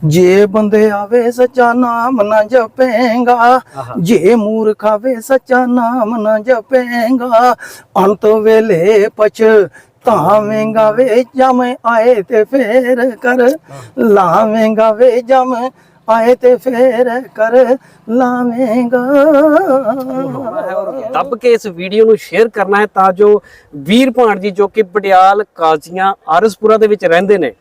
ਜੇ ਬੰਦੇ ਆਵੇ ਸੱਚਾ ਨਾਮ ਨਾ ਜਪੇਗਾ। ਜੇ ਮੂਰਖ ਆਵੇ ਸੱਚਾ ਨਾਮ ਨਾ ਜਪੇਗਾ ਅੰਤ ਵੇਲੇ ਪਛ ਤਾਵੇਂਗਾ ਵੇ ਜਮ ਆਏ ਤੇ ਫੇਰ ਕਰ ਲਾਵੇਂਗਾ ਵੇ ਜਮ ਆਏ ਤੇ ਫੇਰ ਕਰ ਲਾਵੇਂਗਾ ਦੱਬ ਕੇ ਇਸ ਵੀਡੀਓ ਨੂੰ ਸ਼ੇਅਰ ਕਰਨਾ ਹੈ ਤਾਂ ਜੋ ਵੀਰ ਭਾਣ ਜੀ ਜੋ ਕਿ ਪਟਿਆਲ ਕਾਜ਼ੀਆਂ ਆਰਸਪੁਰਾ ਦੇ ਵਿੱਚ ਰਹਿੰਦੇ ਨੇ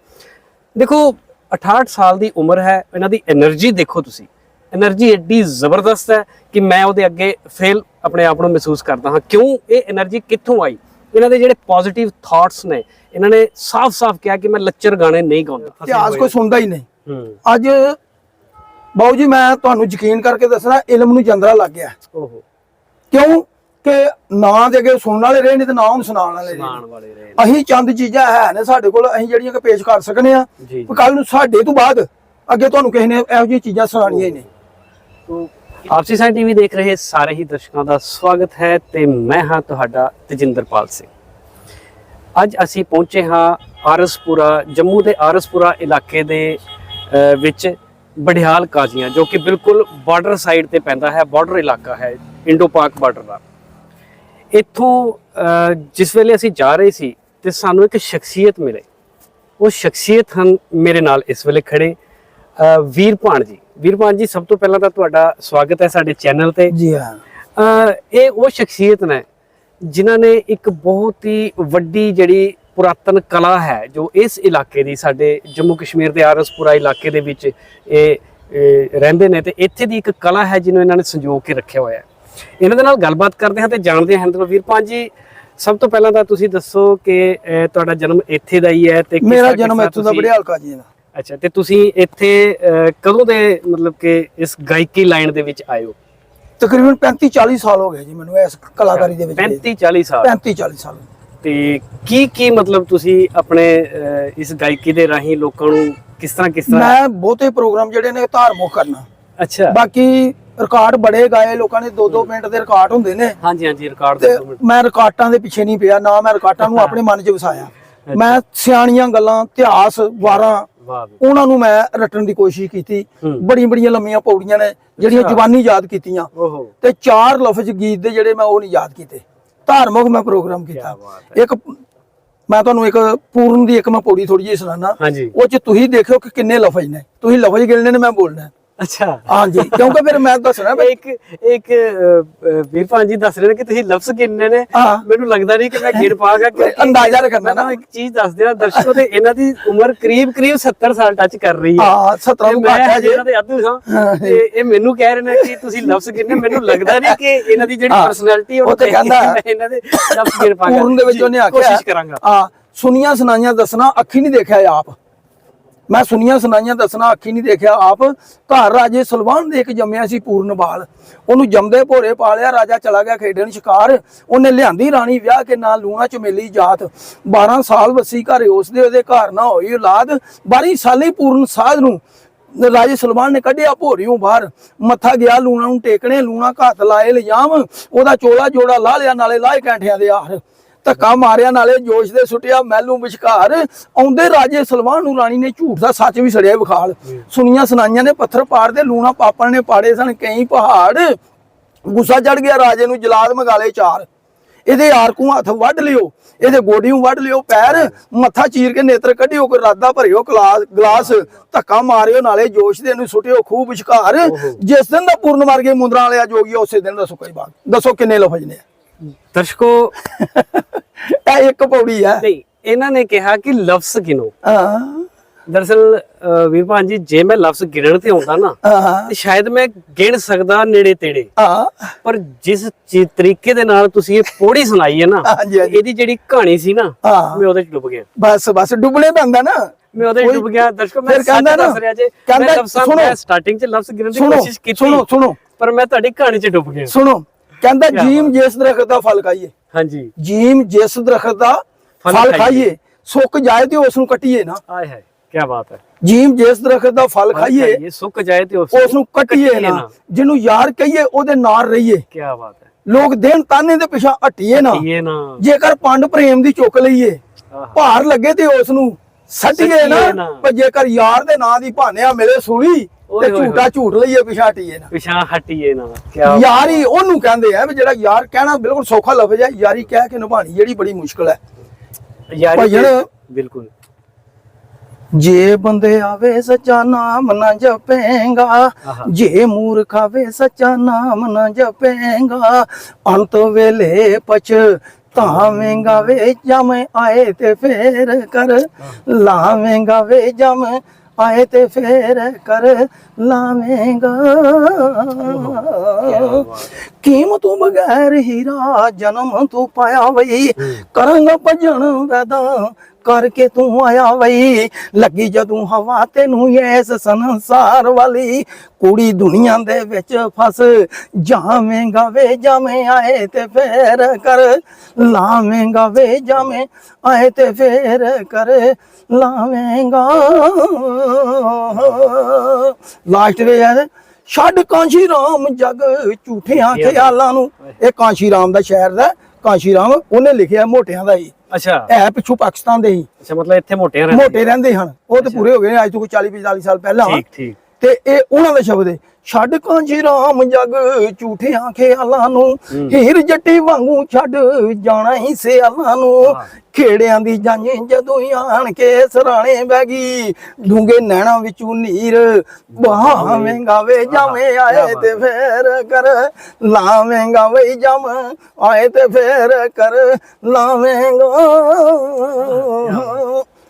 ਦੇਖੋ 68 ਸਾਲ ਦੀ ਉਮਰ ਹੈ ਇਹਨਾਂ ਦੀ એનર્ਜੀ ਦੇਖੋ ਤੁਸੀਂ। એનર્ਜੀ ਐਡੀ ਜ਼ਬਰਦਸਤ ਹੈ ਕਿ ਮੈਂ ਉਹਦੇ ਅੱਗੇ ਫੇਲ ਆਪਣੇ ਆਪ ਨੂੰ ਮਹਿਸੂਸ ਕਰਦਾ ਹਾਂ। ਕਿਉਂ? ਇਹ એનર્ਜੀ ਕਿੱਥੋਂ ਆਈ? ਇਹਨਾਂ ਦੇ ਜਿਹੜੇ ਪੋਜ਼ਿਟਿਵ ਥਾਟਸ ਨੇ ਇਹਨਾਂ ਨੇ ਸਾਫ਼-ਸਾਫ਼ ਕਿਹਾ ਕਿ ਮੈਂ ਲੱਚਰ ਗਾਣੇ ਨਹੀਂ ਗਾਉਂਦਾ। ਇਤਿਹਾਸ ਕੋਈ ਸੁਣਦਾ ਹੀ ਨਹੀਂ। ਅੱਜ ਬਾਉ ਜੀ ਮੈਂ ਤੁਹਾਨੂੰ ਯਕੀਨ ਕਰਕੇ ਦੱਸਣਾ ਇਲਮ ਨੂੰ ਚੰਦਰਾ ਲੱਗ ਗਿਆ। ਓਹੋ। ਕਿਉਂ? ਕਿ ਨਾਂ ਦੇ ਅੱਗੇ ਸੁਣਨ ਵਾਲੇ ਰਹੇ ਨੇ ਤੇ ਨਾ ਹੁਣ ਸੁਣਾਉਣ ਵਾਲੇ ਰਹੇ। ਸੁਣਾਉਣ ਵਾਲੇ ਰਹੇ ਨੇ। ਅਸੀਂ ਚੰਦ ਚੀਜ਼ਾਂ ਹੈ ਨੇ ਸਾਡੇ ਕੋਲ ਅਸੀਂ ਜਿਹੜੀਆਂ ਕਿ ਪੇਸ਼ ਕਰ ਸਕਨੇ ਆ। ਜੀ ਕੱਲ ਨੂੰ ਸਾਡੇ ਤੋਂ ਬਾਅਦ ਅੱਗੇ ਤੁਹਾਨੂੰ ਕਿਸੇ ਨੇ ਇਹੋ ਜਿਹੀਆਂ ਚੀਜ਼ਾਂ ਸੁਣਾਉਣੀਆਂ ਹੀ ਨਹੀਂ ਤੋ ਆਪਸੀ ਸਾਈਂ ਟੀਵੀ ਦੇਖ ਰਹੇ ਸਾਰੇ ਹੀ ਦਰਸ਼ਕਾਂ ਦਾ ਸਵਾਗਤ ਹੈ ਤੇ ਮੈਂ ਹਾਂ ਤੁਹਾਡਾ ਤਜਿੰਦਰਪਾਲ ਸਿੰਘ। ਅੱਜ ਅਸੀਂ ਪਹੁੰਚੇ ਹਾਂ ਆਰਸਪੁਰਾ ਜੰਮੂ ਦੇ ਆਰਸਪੁਰਾ ਇਲਾਕੇ ਦੇ ਵਿੱਚ ਬੜਿਆਲ ਕਾਜ਼ੀਆਂ ਜੋ ਕਿ ਬਿਲਕੁਲ ਬਾਰਡਰ ਸਾਈਡ ਤੇ ਪੈਂਦਾ ਹੈ ਬਾਰਡਰ ਇਲਾਕਾ ਹੈ ਇੰਡੋ ਪਾਕ ਬਾਰਡਰ ਦਾ। ਇੱਥੋਂ ਜਿਸ ਵੇਲੇ ਅਸੀਂ ਜਾ ਰਹੇ ਸੀ ਤੇ ਸਾਨੂੰ ਇੱਕ ਸ਼ਖਸੀਅਤ ਮਿਲੇ। ਉਹ ਸ਼ਖਸੀਅਤ ਹਨ ਮੇਰੇ ਨਾਲ ਇਸ ਵੇਲੇ ਖੜੇ। ਅ, ਵੀਰ ਭਾਣ ਜੀ। ਵੀਰ ਭਾਣ ਜੀ ਸਭ ਤੋਂ ਪਹਿਲਾਂ ਤਾਂ ਤੁਹਾਡਾ ਸਵਾਗਤ ਹੈ ਸਾਡੇ ਚੈਨਲ ਤੇ। ਜੀ ਹਾਂ। ਇਹ ਉਹ ਸ਼ਖਸੀਅਤ ਨੇ ਜਿਨ੍ਹਾਂ ਨੇ ਇੱਕ ਬਹੁਤ ਹੀ ਵੱਡੀ ਜਿਹੜੀ ਪੁਰਾਤਨ ਕਲਾ ਹੈ ਜੋ ਇਸ ਇਲਾਕੇ ਦੀ ਸਾਡੇ ਜੰਮੂ ਕਸ਼ਮੀਰ ਦੇ ਆਰਸਪੁਰਾ ਇਲਾਕੇ ਦੇ ਵਿੱਚ ਇਹ ਰਹਿੰਦੇ ਨੇ ਤੇ ਇੱਥੇ ਦੀ ਇੱਕ ਕਲਾ ਹੈ ਜਿਹਨੂੰ ਇਹਨਾਂ ਨੇ ਸੰਜੋ ਕੇ ਰੱਖਿਆ ਹੋਇਆ ਹੈ। ਇਹਨਾਂ ਦੇ ਨਾਲ ਗੱਲਬਾਤ ਕਰਦੇ ਹਾਂ ਤੇ ਜਾਣਦੇ ਹਾਂ ਵੀਰ ਭਾਣ ਜੀ ਸਭ ਤੋਂ ਪਹਿਲਾਂ ਤਾਂ ਤੁਸੀਂ ਦੱਸੋ ਕਿ ਤੁਹਾਡਾ ਜਨਮ ਇੱਥੇ ਦਾ ਹੀ ਹੈ ਤੇ ਮੇਰਾ ਜਨਮ ਇੱਥੋਂ ਦਾ ਬੜਿਆਲ ਕਾਜੀ ਦਾ। ਅੱਛਾ ਤੇ ਤੁਸੀਂ ਇੱਥੇ ਕਦੋਂ ਦੇ ਮਤਲਬ ਕਿ ਇਸ ਗਾਇਕੀ ਲਾਈਨ ਦੇ ਵਿੱਚ ਆਏ ਹੋ? ਤਕਰੀਬਨ 35 40 ਸਾਲ ਹੋ ਗਏ ਜੀ ਮੈਨੂੰ ਇਸ ਕਲਾਕਾਰੀ ਦੇ ਵਿੱਚ। 35 40 ਸਾਲ। 35 40 ਸਾਲ। ਤੇ ਕੀ ਕੀ ਮਤਲਬ ਤੁਸੀਂ ਆਪਣੇ ਇਸ ਗਾਇਕੀ ਦੇ ਰਾਹੀਂ ਲੋਕਾਂ ਨੂੰ ਕਿਸ ਤਰ੍ਹਾਂ ਕਿਸ ਤਰ੍ਹਾਂ ਮੈਂ ਬਹੁਤੇ ਪ੍ਰੋਗਰਾਮ ਜਿਹੜੇ ਨੇ ਧਾਰਮਿਕ ਕਰਨਾ। ਅੱਛਾ। ਬਾਕੀ ਰਿਕਾਰਡ ਬੜੇ ਗਾਏ ਲੋਕਾਂ ਨੇ 2-2 ਮਿੰਟ ਦੇ ਰਿਕਾਰਡ ਹੁੰਦੇ ਨੇ। ਹਾਂਜੀ ਹਾਂਜੀ ਰਿਕਾਰਡ ਤੇ ਮੈਂ ਰਿਕਾਰਡਾਂ ਦੇ ਪਿੱਛੇ ਨਹੀਂ ਪਿਆ ਨਾ ਮੈਂ ਰਿਕਾਰਡਾਂ ਨੂੰ ਆਪਣੇ ਮਨ 'ਚ ਵਸਾਇਆ। ਮੈਂ ਸਿਆਣੀਆਂ ਗੱਲਾਂ ਇਤਿਹਾਸ ਵਾਰਾਂ। ਉਹਨਾਂ ਨੂੰ ਮੈਂ ਰਟਣ ਦੀ ਕੋਸ਼ਿਸ਼ ਕੀਤੀ। ਬੜੀਆਂ ਬੜੀਆਂ ਲੰਮੀਆਂ ਪੌੜੀਆਂ ਨੇ ਜਿਹੜੀਆਂ। ਜ਼ੁਬਾਨੀ ਯਾਦ ਕੀਤੀਆਂ। ਤੇ ਚਾਰ ਲਫ਼ਜ਼ ਗੀਤ ਦੇ ਜਿਹੜੇ ਮੈਂ ਉਹ ਨਹੀਂ ਯਾਦ ਕੀਤੇ। ਧਾਰਮਿਕ ਮੈਂ ਪ੍ਰੋਗਰਾਮ ਕੀਤਾ। ਇੱਕ ਮੈਂ ਤੁਹਾਨੂੰ ਇੱਕ ਪੂਰਨ ਦੀ ਇੱਕ ਮੈਂ ਪੌੜੀ ਥੋੜੀ ਜਿਹੀ ਸੁਣਾਣਾ ਉਹ ਚ ਤੁਸੀਂ ਦੇਖਿਓ ਕਿ ਕਿੰਨੇ ਲਫ਼ਜ਼ ਨੇ। ਤੁਸੀਂ ਲਫ਼ਜ਼ ਗਿਣਨੇ ਨੇ ਮੈਂ ਬੋਲਣਾ। ਅੱਛਾ। ਹਾਂਜੀ ਕਿਉਂਕਿ ਫਿਰ ਮੈਂ ਦੱਸਣਾ ਵੀ ਇੱਕ ਇੱਕ ਅਹ, ਅਹ, ਵੀਰ ਭਾਂਜੀ ਦੱਸ ਰਹੇ ਨੇ ਕਿ ਤੁਸੀਂ ਲਫ਼ਜ਼ ਕਿੰਨੇ ਨੇ। ਮੈਨੂੰ ਲੱਗਦਾ ਨਹੀਂ ਕਿ ਮੈਂ ਗਿਣ ਪਾਗਾ ਕਿ ਅੰਦਾਜ਼ਾ ਰੱਖਣਾ ਨਾ। ਇੱਕ ਚੀਜ਼ ਦੱਸ ਦਿਆਂ ਦਰਸ਼ਕੋ ਤੇ ਇਹਨਾਂ ਦੀ ਉਮਰ ਕਰੀਬ ਕਰੀਬ 70 ਸਾਲ ਟੱਚ ਕਰ ਰਹੀ ਹੈ। ਹਾਂ 17 ਤੇ ਘੱਟ ਹੈ ਜੀ। ਇਹਨਾਂ ਦੇ ਆਦੂ ਹਾਂ। ਤੇ ਇਹ ਮੈਨੂੰ ਕਹਿ ਰਹੇ ਨੇ ਕਿ ਤੁਸੀਂ ਲਫ਼ਜ਼ ਕਿੰਨੇ ਮੈਨੂੰ ਲੱਗਦਾ ਨਹੀਂ ਕਿ ਇਹਨਾਂ ਦੀ ਜਿਹੜੀ ਪਰਸਨੈਲਿਟੀ ਉਹ ਤੇ ਕਹਿੰਦਾ ਇਹਨਾਂ ਦੇ ਲਫ਼ਜ਼ ਗਿਣ ਪਾਗਾ ਪੂਰਨ ਦੇ ਵਿੱਚ ਉਹਨੇ ਆਖਿਆ ਕੋਸ਼ਿਸ਼ ਕਰਾਂਗਾ। ਹਾਂ ਸੁਨੀਆਂ ਸੁਨਾਈਆਂ ਦੱਸਣਾ ਅੱਖੀ ਨਹੀਂ ਦੇਖਿਆ ਆਪ। ਮੈਂ ਸੁਨੀਆਂ ਸੁਨਾਈਆਂ ਦੱਸਣਾ, ਅੱਖੀ ਨਹੀਂ ਦੇਖਿਆ ਆਪ। ਘਰ ਰਾਜੇ ਸਲਵਾਨ ਦੇ ਇੱਕ ਜੰਮਿਆ ਸੀ ਪੂਰਨ ਬਾਲ। ਉਹਨੂੰ ਜੰਮਦੇ ਭੋਰੇ ਪਾਲਿਆ, ਰਾਜਾ ਚਲਾ ਗਿਆ ਖੇਡਣ ਸ਼ਿਕਾਰ। ਉਹਨੇ ਲਿਆਂਦੀ ਰਾਣੀ ਵਿਆਹ ਕੇ ਨਾਲ ਲੂਣਾ ਚਮੇਲੀ ਜਾਤ। 12 ਸਾਲ ਵਸੀ ਘਰ ਉਸਦੇ ਉਹਦੇ ਘਰ ਨਾ ਹੋਈ ਔਲਾਦ। 12 ਸਾਲੀ ਪੂਰਨ ਸਾਧ ਨੂੰ ਰਾਜੇ ਸਲਮਾਨ ਨੇ ਕੱਢਿਆ ਭੋਰੀਓਂ ਬਾਹਰ। ਮੱਥਾ ਗਿਆ, ਲੂਣਾ ਨੂੰ ਟੇਕਣੇ, ਲੂਣਾ ਘਾਤ ਲਾਏ, ਲਿਜਾਮ। ਉਹਦਾ ਚੋਲਾ ਜੋੜਾ ਲਾ ਲਿਆ, ਨਾਲੇ ਲਾਏ ਕੈਂਠਿਆਂ ਦੇ ਆਹਰ। ਧੱਕਾ ਮਾਰਿਆ ਨਾਲੇ ਜੋਸ਼ ਦੇ ਸੁੱਟਿਆ ਮਹਿਲੂ ਵਿਚਕਾਰ ਆਉਂਦੇ ਰਾਜੇ ਸਲਮਾਨ ਨੂੰ ਰਾਣੀ ਨੇ ਝੂਠ ਦਾ ਸੱਚ ਵੀ ਸੜਿਆ ਵਿਖਾਲ। ਸੁਣੀਆਂ ਸੁਣਾਈਆਂ ਨੇ ਪੱਥਰ ਪਾੜਦੇ ਲੂਣਾ ਪਾਪਣ ਨੇ ਪਾੜੇ ਸਨ ਕਈ ਪਹਾੜ। ਗੁੱਸਾ ਚੜ ਗਿਆ ਰਾਜੇ ਨੂੰ ਜਲਾਦ ਮਗਾਲੇ ਚਾਰ। ਇਹਦੇ ਆਰਕੂ ਹੱਥ ਵੱਢ ਲਿਓ ਇਹਦੇ ਗੋਡੀਆਂ ਵੱਢ ਲਿਓ ਪੈਰ ਮੱਥਾ ਚੀਰ ਕੇ ਨੇਤਰ ਕੱਢਿਓ ਕੋਈ ਰਾਦਾ ਭਰਿਓ ਗਲਾਸ ਗਲਾਸ ਧੱਕਾ ਮਾਰਿਓ ਨਾਲੇ ਜੋਸ਼ ਦੇ ਨੂੰ ਸੁੱਟਿਓ ਖੂਬ ਵਿਚਕਾਰ। ਜਿਸ ਦਿਨ ਦਾ ਪੂਰਨ ਮਰ ਗਏ ਮੁੰਦਰਾਂ ਵਾਲਿਆ ਜੋਗੀ ਉਸੇ ਦਿਨ ਦਾ ਸੁੱਕਾ ਹੀ ਬਾਗ ਦੱਸੋ ਕਿੰਨੇ ਲਫ਼ਜ਼ ਨੇ। ਦਰਸ਼ਕੋ ਇਹ ਇੱਕ ਪੌੜੀ ਹੈ ਨਹੀਂ ਇਹਨਾਂ ਨੇ ਕਿਹਾ ਕਿ ਲਫ਼ਜ਼ ਗਿਣੋ। ਹਾਂ। ਦਰਅਸਲ ਅਹ, ਵੀਰ ਭਾਂਜੀ ਜੇ ਮੈਂ ਲਫ਼ਜ਼ ਗਿਣਨ ਤੇ ਆਉਂਦਾ ਨਾ ਤੇ ਸ਼ਾਇਦ ਮੈਂ ਗਿਣ ਸਕਦਾ ਨੇੜੇ ਤੇੜੇ। ਹਾਂ। ਪਰ ਜਿਸ ਤਰੀਕੇ ਦੇ ਨਾਲ ਤੁਸੀਂ ਇਹ ਪੋੜੀ ਸੁਣਾਈ ਹੈ ਨਾ। ਇਹਦੀ ਜਿਹੜੀ ਕਹਾਣੀ ਸੀ ਨਾ। ਮੈਂ ਉਹਦੇ ਚ ਡੁੱਬ ਗਿਆ। ਬਸ ਬਸ ਡੁੱਬਣੇ ਪੈਂਦਾ ਨਾ। ਮੈਂ ਉਹਦੇ ਡੁੱਬ ਗਿਆ। ਦਰਸ਼ਕੋ ਮੈਂ ਸੱਚ ਦੱਸ ਰਿਹਾ ਜੇ ਮੈਂ ਲਫ਼ਜ਼ਾਂ ਸੁਣੋ। ਮੈਂ ਸਟਾਰਟਿੰਗ ਚ ਲਫ਼ਜ਼ ਗਿਣਨ ਦੀ ਕੋਸ਼ਿਸ਼ ਕੀਤੀ ਸੁਣੋ ਸੁਣੋ। ਪਰ ਮੈਂ ਤੁਹਾਡੀ ਕਹਾਣੀ ਚ ਡੁੱਬ ਗਿਆ। ਸੁਣੋ ਕਹਿੰਦਾ ਜੀਮ ਜਿਸ ਦਰਖਤ ਦਾ ਫਲ ਖਾਈਏ। ਹਾਂਜੀ। ਜੀਮ ਜਿਸ ਦਰਖਤ ਦਾ ਫਲ ਖਾਈਏ। ਸੁੱਕ ਜਾਏ ਤੇ ਉਸ ਨੂੰ ਕੱਟੀਏ ਨਾ। ਆਏ ਹੈ ਕੀ ਬਾਤ ਹੈ। ਜੀਮ ਜਿਸ ਦਰਖਤ ਦਾ ਫਲ ਖਾਈਏ ਇਹ ਸੁੱਕ ਜਾਏ ਤੇ ਉਸ ਨੂੰ ਕੱਟੀਏ ਨਾ। ਜਿਹਨੂੰ ਯਾਰ ਕਹੀਏ ਉਹਦੇ ਨਾਲ ਰਹੀਏ। ਕੀ ਬਾਤ ਹੈ। ਲੋਕ ਦੇਣ ਤਾਨੇ ਦੇ ਪਿਛਾ ਹਟੀਏ ਨਾ। ਜੇਕਰ ਪੰਡ ਪ੍ਰੇਮ ਦੀ ਚੁੱਕ ਲਈਏ। ਭਾਰ ਲੱਗੇ ਤੇ ਉਸ ਨੂੰ ਸੱਟੀਏ ਨਾ। ਪਰ ਜੇਕਰ ਯਾਰ ਦੇ ਨਾਂ ਦੀ ਭਾਨਿਆ ਮਿਲੇ ਓਏ ਤੇ ਝੂਟਾ ਝੂਟ ਲਈਏ ਪਿਛਾਟੀਏ ਨਾ। ਪਿਛਾਂ ਹਟੀਏ ਨਾ ਕੀ ਯਾਰੀ ਉਹਨੂੰ ਕਹਿੰਦੇ ਆ ਵੀ ਜਿਹੜਾ ਯਾਰ ਕਹਿਣਾ ਬਿਲਕੁਲ ਸੌਖਾ ਲਫ਼ਜ਼ ਹੈ ਯਾਰੀ ਕਹਿ ਕੇ ਨਿਭਾਣੀ ਜਿਹੜੀ ਬੜੀ ਮੁਸ਼ਕਲ ਹੈ। ਯਾਰੀ ਬਿਲਕੁਲ। ਜੇ ਬੰਦੇ ਆਵੇ ਸੱਚਾ ਨਾਮ ਨਾ ਜਪੇਗਾ। ਜੇ ਮੂਰਖ ਆਵੇ ਸੱਚਾ ਨਾਮ ਨਾ ਜਪੇਗਾ ਅੰਤ ਵੇਲੇ ਪਛ ਤਾਵੇਂਗਾ ਵੇ ਜਮ ਆਏ ਤੇ ਫੇਰ ਕਰ ਲਾਵੇਂਗਾ ਵੇ ਜਮ ਆਏ ਤੇ ਫੇਰ ਕਰ ਲਾਵੇਂਗਾ। ਕੀਮਤ ਤੋਂ ਬਗੈਰ ਹੀਰਾ ਜਨਮ ਤੂੰ ਪਾਇਆ ਵਈ। ਕਰਾਂਗਾ ਭਜਣ ਵੈਦਾ ਕਰਕੇ ਤੂੰ ਆਇਆ ਵਈ। ਲੱਗੀ ਜਦੋਂ ਹਵਾ ਤੈਨੂੰ ਐਸ ਸੰਸਾਰ ਵਾਲੀ ਕੁੜੀ ਦੁਨੀਆ ਦੇ ਵਿੱਚ ਫਸ। ਜਾਵੇਂਗਾ ਵੇ ਜਾਵੇਂ ਆਏ ਤੇ ਫੇਰ ਕਰ। ਲਾਵੇਂਗਾ ਵੇ ਜਾਵੇਂ ਆਏ ਤੇ ਫੇਰ ਕਰ। ਲਾਵੇਂਗਾ। ਲਾਸਟ ਵੇ ਹੈ ਛੱਡ ਕਾਂਸ਼ੀ ਰਾਮ ਜਗ ਝੂਠਿਆਂ ਖਿਆਲਾਂ ਨੂੰ। ਇਹ ਕਾਂਸ਼ੀ ਰਾਮ ਦਾ ਸ਼ਹਿਰ ਦਾ। ਕਾਂਸ਼ੀ ਰਾਮ ਉਹਨੇ ਲਿਖਿਆ ਮੋਟਿਆਂ ਦਾ ਹੀ ਅੱਛਾ। ਹੈ ਪਿੱਛੋਂ ਪਾਕਿਸਤਾਨ ਦੇ ਹੀ। ਅੱਛਾ ਮਤਲਬ ਇੱਥੇ ਮੋਟਿਆਂ ਰਹਿੰਦੇ ਮੋਟੇ ਰਹਿੰਦੇ ਹਨ। ਉਹ ਤੇ ਪੂਰੇ ਹੋ ਗਏ ਨੇ ਅੱਜ ਤੋਂ ਕੋਈ 40 45 ਸਾਲ ਪਹਿਲਾਂ। ਠੀਕ ਠੀਕ। ਤੇ ਇਹ ਉਹਨਾਂ ਦਾ ਸ਼ਬਦ ਹੈ ਛੱਡ ਕਾਂਜੀ ਰਾਮ ਜਗ ਝੂਠਿਆਂ ਖਿਆਲਾਂ ਨੂੰ ਹੀਰ ਜੱਟੀ ਵਾਂਗੂ ਛੱਡ ਜਾਣਾ ਹੀ ਸਿਆਲਾਂ ਨੂੰ। ਖੇੜਿਆਂ ਦੀ ਜਾਂਝ ਜਦੋਂ ਆਣ ਕੇ ਸਰਾਣੇ ਬਹਿ ਗਈ। ਡੂੰਗੇ ਨੈਣਾ ਵਿੱਚੋਂ ਨੀਰ ਬਹਾਵੇਂਗਾ ਵੇ ਜਾਵੇਂ ਆਏ ਤੇ ਫੇਰ ਕਰ ਲਾਵੇਂਗਾ ਵੇ ਜਮ ਆਏ ਤੇ ਫੇਰ ਕਰ ਲਾਵੇਂਗਾ।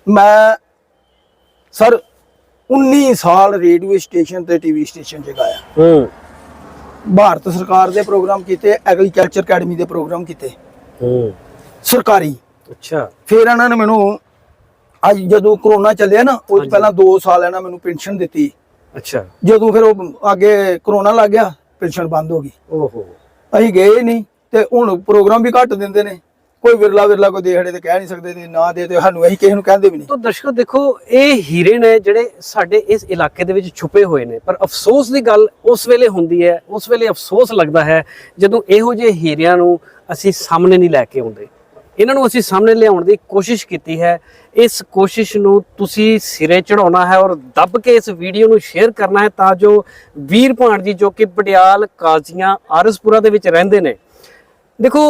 ਮੈਂ ਸਰ 19 ਸਾਲ ਰੇਡੀਓ ਸਟੇਸ਼ਨ ਤੇ ਟੀਵੀ ਸਟੇਸ਼ਨ 'ਚ ਗਾਇਆ। ਹੂੰ। ਭਾਰਤ ਸਰਕਾਰ ਦੇ ਪ੍ਰੋਗਰਾਮ ਕੀਤੇ ਐਗਰੀਕਲਚਰ ਅਕੈਡਮੀ ਦੇ ਪ੍ਰੋਗਰਾਮ ਕੀਤੇ। ਹੂੰ। ਸਰਕਾਰੀ। ਅੱਛਾ। ਫਿਰ ਇਹਨਾਂ ਨੇ ਮੈਨੂੰ ਅੱਜ ਜਦੋਂ ਕਰੋਨਾ ਚੱਲਿਆ ਨਾ ਉਹ ਪਹਿਲਾਂ 2 ਸਾਲ ਇਹਨਾਂ ਮੈਨੂੰ ਪੈਨਸ਼ਨ ਦਿੱਤੀ। ਅੱਛਾ। ਜਦੋਂ ਫਿਰ ਉਹ ਅੱਗੇ ਕਰੋਨਾ ਲੱਗ ਗਿਆ ਪੈਨਸ਼ਨ ਬੰਦ ਹੋ ਗਈ। ਓਹੋ। ਅਸੀਂ ਗਏ ਨਹੀਂ ਤੇ ਹੁਣ ਪ੍ਰੋਗਰਾਮ ਵੀ ਘੱਟ ਦਿੰਦੇ ਨੇ। ਕੋਈ ਵਿਰਲਾ ਵਿਰਲਾ ਕੋਈ ਦੇਹੜੇ ਤੇ ਕਹਿ ਨਹੀਂ ਸਕਦੇ ਤੇ ਨਾ ਦੇ ਤੇ ਸਾਨੂੰ ਅਸੀਂ ਕਿਸੇ ਨੂੰ ਕਹਿੰਦੇ ਵੀ ਨਹੀਂ। ਤਾਂ ਦਰਸ਼ਕੋ ਦੇਖੋ, ਇਹ ਹੀਰੇ ਨੇ ਜਿਹੜੇ ਸਾਡੇ ਇਸ ਇਲਾਕੇ ਦੇ ਵਿੱਚ ਛੁਪੇ ਹੋਏ ਨੇ, ਪਰ ਅਫਸੋਸ ਦੀ ਗੱਲ ਉਸ ਵੇਲੇ ਹੁੰਦੀ ਹੈ, ਉਸ ਵੇਲੇ ਅਫਸੋਸ ਲੱਗਦਾ ਹੈ ਜਦੋਂ ਇਹੋ ਜਿਹੇ ਹੀਰਿਆਂ ਨੂੰ ਅਸੀਂ ਸਾਹਮਣੇ ਨਹੀਂ ਲੈ ਕੇ ਆਉਂਦੇ। ਇਹਨਾਂ ਨੂੰ ਅਸੀਂ ਸਾਹਮਣੇ ਲਿਆਉਣ ਦੀ ਕੋਸ਼ਿਸ਼ ਕੀਤੀ ਹੈ। ਇਸ ਕੋਸ਼ਿਸ਼ ਨੂੰ ਤੁਸੀਂ ਸਿਰੇ ਚੜਾਉਣਾ ਹੈ ਔਰ ਦੱਬ ਕੇ ਇਸ ਵੀਡੀਓ ਨੂੰ ਸ਼ੇਅਰ ਕਰਨਾ ਹੈ ਤਾਂ ਜੋ ਵੀਰ ਭਾਣ ਜੀ ਜੋ ਕਿ ਪਟਿਆਲ ਕਾਜ਼ੀਆਂ ਆਰਸਪੁਰਾ ਦੇ ਵਿੱਚ ਰਹਿੰਦੇ ਨੇ। ਦੇਖੋ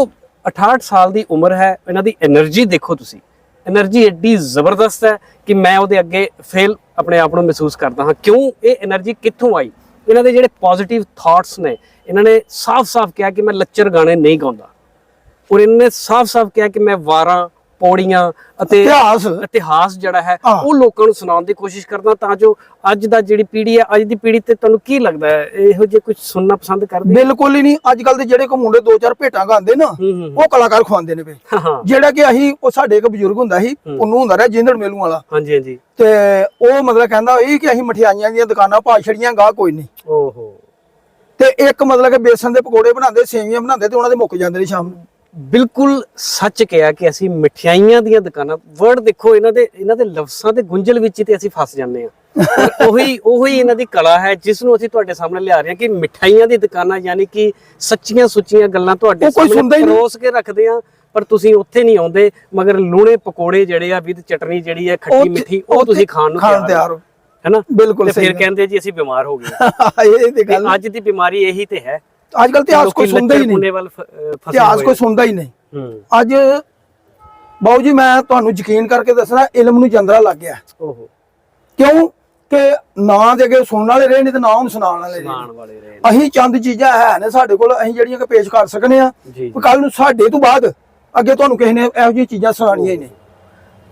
68 ਸਾਲ ਦੀ ਉਮਰ ਹੈ, ਇਹਨਾਂ ਦੀ એનર્ਜੀ ਦੇਖੋ ਤੁਸੀਂ। એનર્ਜੀ ਐਡੀ ਜ਼ਬਰਦਸਤ ਹੈ ਕਿ ਮੈਂ ਉਹਦੇ ਅੱਗੇ ਫੇਲ ਆਪਣੇ ਆਪ ਨੂੰ ਮਹਿਸੂਸ ਕਰਦਾ ਹਾਂ। ਕਿਉਂ? ਇਹ એનર્ਜੀ ਕਿੱਥੋਂ ਆਈ? ਇਹਨਾਂ ਦੇ ਜਿਹੜੇ ਪੋਜ਼ਿਟਿਵ ਥਾਟਸ ਨੇ, ਇਹਨਾਂ ਨੇ ਸਾਫ਼-ਸਾਫ਼ ਕਿਹਾ ਕਿ ਮੈਂ ਲੱਚਰ ਗਾਣੇ ਨਹੀਂ ਗਾਉਂਦਾ। ਔਰ ਇਹਨਾਂ ਨੇ ਸਾਫ਼-ਸਾਫ਼ ਕਿਹਾ ਕਿ ਮੈਂ ਵਾਰਾਂ ਪੌੜੀਆਂ ਅਤੇ ਇਤਿਹਾਸ। ਇਤਿਹਾਸ ਜਿਹੜਾ ਹੈ। ਉਹ ਲੋਕਾਂ ਨੂੰ ਸੁਣਾਉਣ ਦੀ ਕੋਸ਼ਿਸ਼ ਕਰਦਾ ਤਾਂ ਜੋ ਅੱਜ ਦਾ ਜਿਹੜੀ ਪੀੜ੍ਹੀ ਹੈ ਅੱਜ ਦੀ ਪੀੜ੍ਹੀ ਤੇ ਤੁਹਾਨੂੰ ਕੀ ਲੱਗਦਾ ਹੈ? ਇਹੋ ਜਿਹੇ ਕੁਝ ਸੁਣਨਾ ਪਸੰਦ ਕਰਦੇ ਬਿਲਕੁਲ ਹੀ ਨਹੀਂ। ਅੱਜ ਕੱਲ ਦੇ ਜਿਹੜੇ ਕੋ ਮੁੰਡੇ ਦੋ ਚਾਰ ਭੇਟਾਂ ਗਾਉਂਦੇ ਨਾ ਉਹ ਕਲਾਕਾਰ ਖਵਾਉਂਦੇ ਨੇ ਵੇ ਜਿਹੜਾ ਕਿ ਅਸੀਂ ਉਹ ਸਾਡੇ ਇੱਕ ਬਜ਼ੁਰਗ ਹੁੰਦਾ ਸੀ ਉਹਨੂੰ ਹੁੰਦਾ ਰਿਹਾ ਜਿੰਦੜ ਮੇਲੂ ਵਾਲਾ। ਹਾਂਜੀ ਹਾਂਜੀ। ਤੇ ਉਹ ਮਤਲਬ ਕਹਿੰਦਾ ਇਹ ਕਿ ਅਸੀਂ ਮਠਿਆਈਆਂ ਦੀਆਂ ਦੁਕਾਨਾਂ ਪਾ ਛੜੀਆਂ ਗਾ ਕੋਈ ਨਹੀਂ। ਓਹੋ। ਤੇ ਇੱਕ ਮਤਲਬ ਕਿ ਬੇਸਨ ਦੇ ਪਕੌੜੇ ਬਣਾਉਂਦੇ ਸੇਵੀਆਂ ਬਣਾਉਂਦੇ ਤੇ ਉਹਨਾਂ ਦੇ ਮੁੱਕ ਜਾਂਦੇ ਨੇ ਸ਼ਾਮ ਨੂੰ। ਬਿਲਕੁਲ ਸੱਚ ਕਿਹਾ ਕਿ ਅਸੀਂ ਮਠਿਆਈਆਂ ਦੀਆਂ ਦੁਕਾਨਾਂ ਵਰਡ ਦੇਖੋ ਇਹਨਾਂ ਦੇ ਇਹਨਾਂ ਦੇ ਲਫ਼ਜ਼ਾਂ ਦੇ ਗੁੰਝਲ ਵਿੱਚ ਹੀ ਤੇ ਅਸੀਂ ਫਸ ਜਾਂਦੇ ਹਾਂ ਉਹੀ ਉਹੀ ਇਹਨਾਂ ਦੀ ਕਲਾ ਹੈ ਜਿਸ ਨੂੰ ਅਸੀਂ ਤੁਹਾਡੇ ਸਾਹਮਣੇ ਲਿਆ ਰਹੇ ਹਾਂ ਕਿ ਮਠਿਆਈਆਂ ਦੀ ਦੁਕਾਨਾਂ ਯਾਨੀ ਕਿ ਸੱਚੀਆਂ ਸੁੱਚੀਆਂ ਗੱਲਾਂ ਤੁਹਾਡੇ ਸਾਹਮਣੇ। ਪਰੋਸ ਕੇ ਰੱਖਦੇ ਆ ਪਰ ਤੁਸੀਂ ਉੱਥੇ ਨਹੀਂ ਆਉਂਦੇ ਮਗਰ ਲੂਣੇ ਪਕੌੜੇ ਜਿਹੜੇ ਆ ਵਿਦ ਚਟਨੀ ਜਿਹੜੀ ਹੈ ਖੱਟੀ ਮਿੱਠੀ ਉਹ ਤੁਸੀਂ ਖਾਣ ਨੂੰ ਤਿਆਰ ਹੋ। ਹੈਨਾ ਬਿਲਕੁਲ ਤੇ ਸਹੀ ਫਿਰ। ਕਹਿੰਦੇ ਜੀ ਅਸੀਂ ਬਿਮਾਰ ਹੋ ਗਏ ਇਹ ਤੇ ਤੇ ਗੱਲ ਅੱਜ ਦੀ ਬਿਮਾਰੀ ਇਹੀ ਤੇ ਹੈ ਅੱਜ ਕੱਲ ਇਤਿਹਾਸ ਕੋਈ ਸੁਣਦਾ ਹੀ ਨਹੀਂ। ਵੱਲ ਇਤਿਹਾਸ ਕੋਈ ਸੁਣਦਾ ਹੀ ਨਹੀਂ। ਅੱਜ ਬਾਊ ਜੀ ਮੈਂ ਤੁਹਾਨੂੰ ਯਕੀਨ ਕਰਕੇ ਦੱਸਣਾ ਇਲਮ ਨੂੰ ਚੰਦਰਾ ਲੱਗ ਗਿਆ। ਓਹੋ। ਕਿਉਂ? ਕਿ ਨਾਂ ਦੇ ਅੱਗੇ ਸੁਣਨ ਵਾਲੇ ਰਹੇ ਨਹੀਂ ਤੇ ਨਾਮ ਸੁਣਾਉਣ ਵਾਲੇ ਰਹੇ ਸੁਣਾਉਣ ਵਾਲੇ ਰਹੇ ਨੇ। ਅਸੀਂ ਚੰਦ ਚੀਜ਼ਾਂ ਹੈ ਨੇ ਸਾਡੇ ਕੋਲ ਅਸੀਂ ਜਿਹੜੀਆਂ ਕਿ ਪੇਸ਼ ਕਰ ਸਕਨੇ ਆ। ਕੱਲ ਨੂੰ ਸਾਡੇ ਤੋਂ ਬਾਅਦ ਅੱਗੇ ਤੁਹਾਨੂੰ ਕਿਸੇ ਨੇ ਇਹੋ ਜਿਹੀਆਂ ਚੀਜ਼ਾਂ ਸੁਣਾਉਣੀਆਂ ਹੀ ਨਹੀਂ।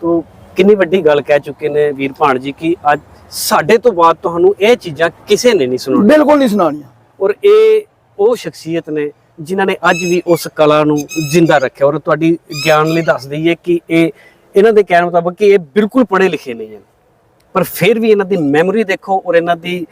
ਤੋ ਕਿੰਨੀ ਵੱਡੀ ਗੱਲ ਕਹਿ ਚੁੱਕੇ ਨੇ ਵੀਰ ਭਾਣ ਜੀ ਕਿ ਅੱਜ ਸਾਡੇ ਤੋਂ ਬਾਅਦ ਤੁਹਾਨੂੰ ਇਹ ਚੀਜ਼ਾਂ ਕਿਸੇ ਨੇ ਨਹੀਂ ਸੁਣਾਉਣੀਆਂ। ਬਿਲਕੁਲ ਨਹੀਂ ਸੁਣਾਉਣੀਆਂ। ਔਰ ਇਹ ਉਹ ਸ਼ਖਸੀਅਤ ਨੇ ਜਿਨ੍ਹਾਂ ਨੇ ਅੱਜ ਵੀ ਉਸ ਕਲਾ ਨੂੰ ਜ਼ਿੰਦਾ ਰੱਖਿਆ। ਔਰ ਤੁਹਾਡੀ ਗਿਆਨ ਲਈ ਦੱਸ ਦਈਏ ਕਿ ਇਹ ਇਹਨਾਂ ਦੇ ਕਹਿਣ ਮੁਤਾਬਕ ਕਿ ਇਹ ਬਿਲਕੁਲ ਪੜ੍ਹੇ ਲਿਖੇ ਨਹੀਂ ਹਨ। ਪਰ ਫਿਰ ਵੀ ਇਹਨਾਂ ਦੀ ਮੈਮਰੀ ਦੇਖੋ ਔਰ ਇਹਨਾਂ ਦੀ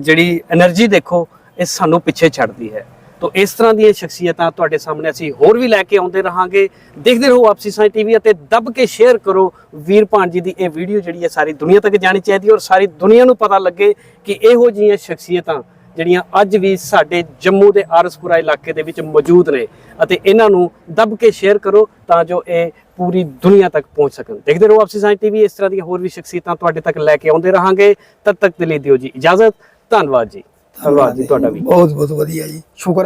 ਜਿਹੜੀ એનર્ਜੀ ਦੇਖੋ, ਇਹ ਸਾਨੂੰ ਪਿੱਛੇ ਛੱਡਦੀ ਹੈ। ਤੋ ਇਸ ਤਰ੍ਹਾਂ ਦੀਆਂ ਸ਼ਖਸੀਅਤਾਂ ਤੁਹਾਡੇ ਸਾਹਮਣੇ ਅਸੀਂ ਹੋਰ ਵੀ ਲੈ ਕੇ ਆਉਂਦੇ ਰਹਾਂਗੇ। ਦੇਖਦੇ ਰਹੋ ਆਪਸੀ ਸਾਈ ਟੀਵੀ ਅਤੇ ਦੱਬ ਕੇ ਸ਼ੇਅਰ ਕਰੋ। ਵੀਰ ਭਾਣ ਜੀ ਦੀ ਇਹ ਵੀਡੀਓ ਜਿਹੜੀ ਹੈ ਸਾਰੀ ਦੁਨੀਆ ਤੱਕ ਜਾਣੀ ਚਾਹੀਦੀ ਔਰ ਸਾਰੀ ਦੁਨੀਆ ਨੂੰ ਪਤਾ ਲੱਗੇ ਕਿ ਇਹੋ ਜਿਹੀਆਂ ਸ਼ਖਸੀਅਤਾਂ ਜਿਹੜੀਆਂ ਅੱਜ ਵੀ ਸਾਡੇ ਜੰਮੂ ਦੇ ਆਰਸਪੁਰਾ ਇਲਾਕੇ ਦੇ ਵਿੱਚ ਮੌਜੂਦ ਨੇ ਅਤੇ ਇਹਨਾਂ ਨੂੰ ਦੱਬ ਕੇ ਸ਼ੇਅਰ ਕਰੋ ਤਾਂ ਜੋ ਇਹ ਪੂਰੀ ਦੁਨੀਆ ਤੱਕ ਪਹੁੰਚ ਸਕਣ। ਦੇਖਦੇ ਰਹੋ ਆਪਸੀ ਸਾਇੰਸ ਟੀਵੀ ਇਸ ਤਰ੍ਹਾਂ ਦੀਆਂ ਹੋਰ ਵੀ ਸ਼ਖਸੀਅਤਾਂ ਤੁਹਾਡੇ ਤੱਕ ਲੈ ਕੇ ਆਉਂਦੇ ਰਹਾਂਗੇ। ਤਦ ਤੱਕ ਦੇ ਲਈ ਦਿਓ ਜੀ ਇਜਾਜ਼ਤ। ਧੰਨਵਾਦ ਜੀ। ਧੰਨਵਾਦ ਜੀ ਤੁਹਾਡਾ ਵੀ। ਬਹੁਤ ਬਹੁਤ ਵਧੀਆ ਜੀ। ਸ਼ੁਕਰ